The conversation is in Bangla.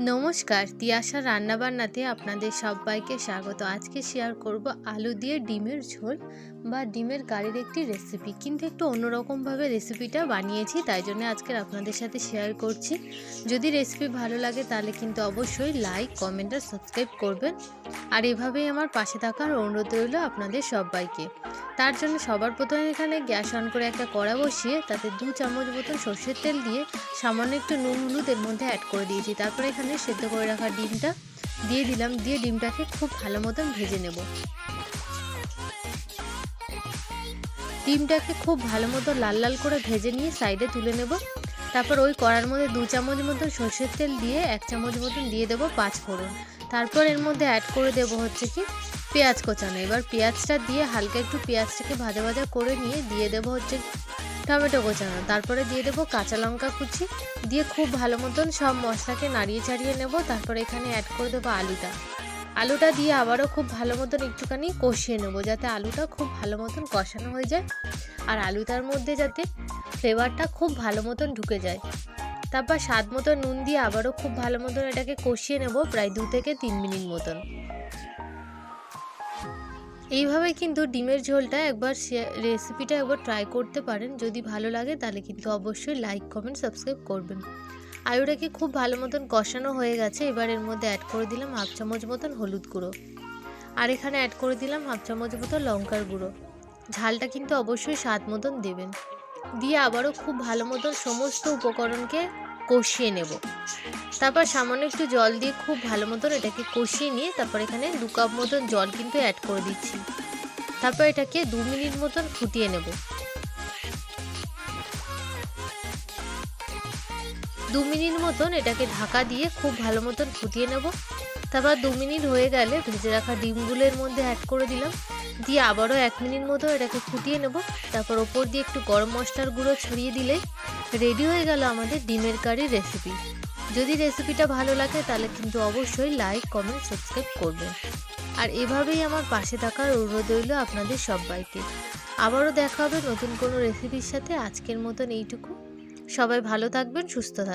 নমস্কার, তিয়াশা রান্নাবান্নাতে আপনাদের সবাইকে স্বাগত। আজকে শেয়ার করব আলু দিয়ে ডিমের ঝোল বা ডিমের কারির একটি রেসিপি কিন্তু একটু অন্যরকমভাবে রেসিপিটা বানিয়েছি, তাই জন্য আজকের আপনাদের সাথে শেয়ার করছি। যদি রেসিপি ভালো লাগে, তাহলে কিন্তু অবশ্যই লাইক কমেন্ট আর সাবস্ক্রাইব করবেন। আর এভাবেই আমার পাশে থাকার অনুরোধ রইল আপনাদের সবাইকে। তার জন্য সবার প্রথমে এখানে গ্যাস অন করে একটা কড়া বসিয়ে, তাতে দু চামচ মতন সর্ষের তেল দিয়ে সামান্য একটু নুন হলুদ এর মধ্যে অ্যাড করে দিয়েছি। তারপরে সেদ্ধ করে রাখা ডিমটা দিয়ে দিলাম, দিয়ে ডিমটাকে খুব ভালো মতন ভেজে নেব। ডিমটাকে খুব ভালো মতো লাল লাল করে ভেজে নিয়ে সাইডে তুলে নেব। তারপর ওই কড়ার মধ্যে দু চামচ মতন সর্ষের তেল দিয়ে এক চামচ মতন দিয়ে দেবো পাঁচ ফোড়ন। তারপর এর মধ্যে অ্যাড করে দেবো হচ্ছে কি পেঁয়াজ কোচানো। এবার পেঁয়াজটা দিয়ে হালকা একটু পেঁয়াজটাকে ভাজা ভাজা করে নিয়ে দিয়ে দেবো হচ্ছে টমেটো কোচানো তারপরে দিয়ে দেবো কাঁচা লঙ্কা কুচি। দিয়ে খুব ভালো মতন সব মশলাকে নাড়িয়ে চাড়িয়ে নেব। তারপরে এখানে অ্যাড করে দেবো আলুটা। আলুটা দিয়ে আবারও খুব ভালো মতন একটুখানি কষিয়ে নেব, যাতে আলুটা খুব ভালো মতন কষানো হয়ে যায়। আর আলুটার মধ্যে যাতে ফ্লেভারটা খুব ভালো মতন ঢুকে যায়। তারপর স্বাদ মতো নুন দিয়ে আবারও খুব ভালো মতন এটাকে কষিয়ে নেব প্রায় দু থেকে তিন মিনিট মতন। এইভাবে কিন্তু ডিমের ঝোলটা একবার রেসিপিটা একবার ট্রাই করতে পারেন। যদি ভালো লাগে তাহলে কিন্তু অবশ্যই লাইক কমেন্ট সাবস্ক্রাইব করবেন। আলুটাকে খুব ভালো মতন কষানো হয়ে গেছে। এবার এর মধ্যে অ্যাড করে দিলাম হাফ চামচ মতন হলুদ গুঁড়ো। আর এখানে অ্যাড করে দিলাম হাফ চামচ মতো লঙ্কার গুঁড়ো। ঝালটা কিন্তু অবশ্যই স্বাদ মতন দেবেন। দিয়ে আবারও খুব ভালো মতন সমস্ত উপকরণকে কষিয়ে নেব। তারপর সামান্য একটু জল দিয়ে খুব ভালো মতন এটাকে কষিয়ে নিয়ে তারপর এখানে দু কাপ মতন জল কিন্তু অ্যাড করে দিচ্ছি। তারপর এটাকে দু মিনিট মতন ফুটিয়ে নেব। দু মিনিট মতন এটাকে ঢাকা দিয়ে খুব ভালো মতন ফুটিয়ে নেব। তারপর দু মিনিট হয়ে গেলে ভেজে রাখা ডিমগুলোর মধ্যে অ্যাড করে দিলাম। দিয়ে আবারও এক মিনিট মতো এটাকে ফুটিয়ে নেব। তারপর ওপর দিয়ে একটু গরম মশলার গুঁড়ো ছড়িয়ে দিলেই রেডি হয়ে গেল আমাদের ডিমের কারি রেসিপি যদি রেসিপিটা ভালো লাগে, তাহলে কিন্তু অবশ্যই লাইক কমেন্ট সাবস্ক্রাইব করবেন আর এভাবেই আমার পাশে থাকার অনুরোধ রইল আপনাদের সবাইকে। আবারও দেখা হবে নতুন কোনো রেসিপির সাথে। আজকের মতন এইটুকু। সবাই ভালো থাকবেন, সুস্থ থাকবেন।